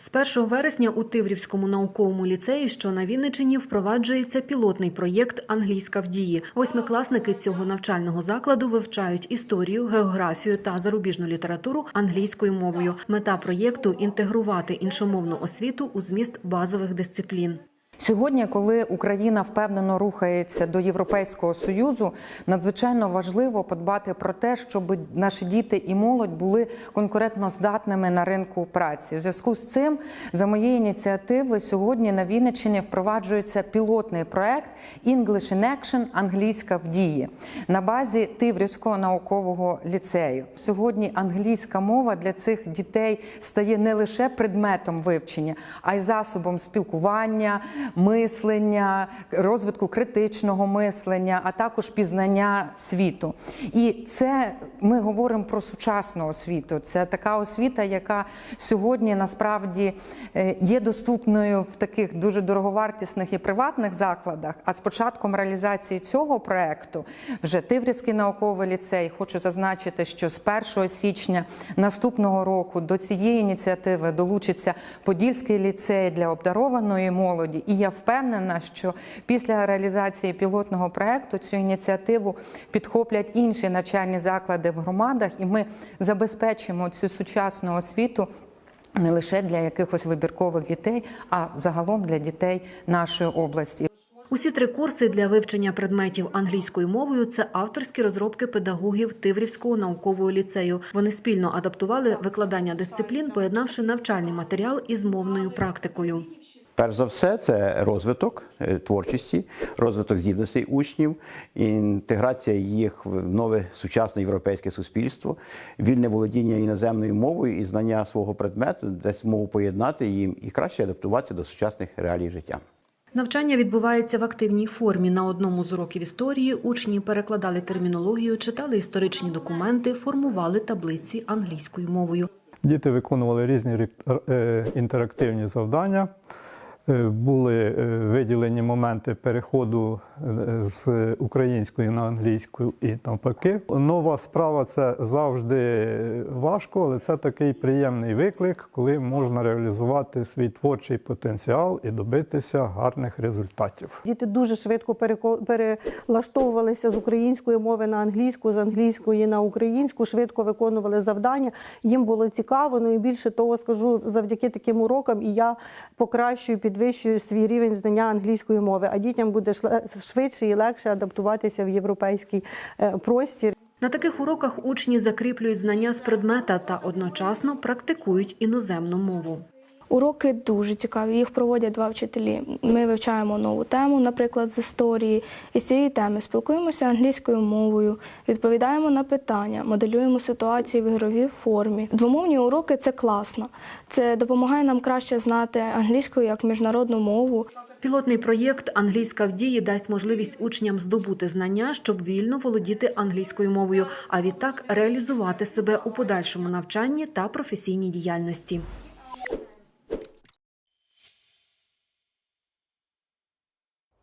З 1 вересня у Тиврівському науковому ліцеї, що на Вінничині, впроваджується пілотний проєкт Англійська в дії. Восьмикласники цього навчального закладу вивчають історію, географію та зарубіжну літературу англійською мовою. Мета проєкту інтегрувати іншомовну освіту у зміст базових дисциплін. Сьогодні, коли Україна впевнено рухається до Європейського союзу, надзвичайно важливо подбати про те, щоб наші діти і молодь були конкурентно здатними на ринку праці. У зв'язку з цим, за моєю ініціативою, сьогодні на Вінниччині впроваджується пілотний проект English in Action англійська в дії на базі Тиврівського наукового ліцею. Сьогодні англійська мова для цих дітей стає не лише предметом вивчення, а й засобом спілкування мислення, розвитку критичного мислення, а також пізнання світу. І це ми говоримо про сучасну освіту. Це така освіта, яка сьогодні насправді е, є доступною в таких дуже дороговартісних і приватних закладах. А з початком реалізації цього проекту вже Тиврівський науковий ліцей хочу зазначити, що з 1 січня наступного року до цієї ініціативи долучиться Подільський ліцей для обдарованої молоді. І я впевнена, що після реалізації пілотного проекту цю ініціативу підхоплять інші навчальні заклади в громадах, і ми забезпечимо цю сучасну освіту. Не лише для якихось вибіркових дітей, а загалом для дітей нашої області. Усі три курси для вивчення предметів англійською мовою це авторські розробки педагогів Тиврівського наукового ліцею. Вони спільно адаптували викладання дисциплін, поєднавши навчальний матеріал із мовною практикою. Перш за все, це розвиток е, творчості, розвиток здібностей учнів, інтеграція їх в нове сучасне європейське суспільство, вільне володіння іноземною мовою і знання свого предмету, десь мову поєднати їм і краще адаптуватися до сучасних реалій життя. Навчання відбувається в активній формі. На одному з уроків історії учні перекладали термінологію, читали історичні документи, формували таблиці англійською мовою. Діти виконували різні рі- е, інтерактивні завдання. Е, Були е, виділені моменти переходу е, з української на англійську і навпаки. Нова справа це завжди важко, але це такий приємний виклик, коли можна реалізувати свій творчий потенціал і добитися гарних результатів. Діти дуже швидко перелаштовувалися з української мови на англійську, з англійської на українську, швидко виконували завдання. Їм було цікаво. Ну і більше того, скажу, завдяки таким урокам і я покращую, підвищую свій рівень знання англійської мови. А дітям буде швидше і легше адаптуватися в європейський е, простір. На таких уроках учні закріплюють знання з предмета та одночасно практикують іноземну мову. Уроки дуже цікаві. Їх проводять два вчителі. Ми вивчаємо нову тему, наприклад, з історії. І з цієї теми спілкуємося англійською мовою, відповідаємо на питання, моделюємо ситуації в ігровій формі. Двомовні уроки це класно. Це допомагає нам краще знати англійську як міжнародну мову. Пілотний проєкт Англійська в дії дасть можливість учням здобути знання, щоб вільно володіти англійською мовою, а відтак реалізувати себе у подальшому навчанні та професійній діяльності.